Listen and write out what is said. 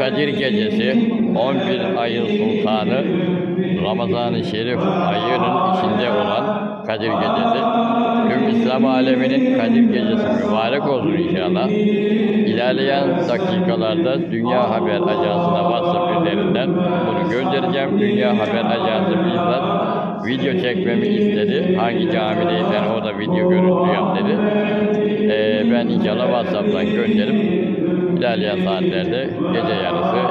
Kadir Gecesi 11 ayın sultanı Ramazan-ı Şerif ayının içinde olan Kadir Gecesi. Tüm İslam aleminin Kadir Gecesi mübarek olsun inşallah. İlerleyen dakikalarda Dünya Haber Ajansı'na WhatsApp üzerinden bunu göndereceğim. Dünya Haber Ajansı bizzat video çekmemi istedi. Hangi camideysen orada video görüntü yap dedi. Ee, ben inşallah WhatsApp'tan gönderip ilerleyen saatlerde gece yarısı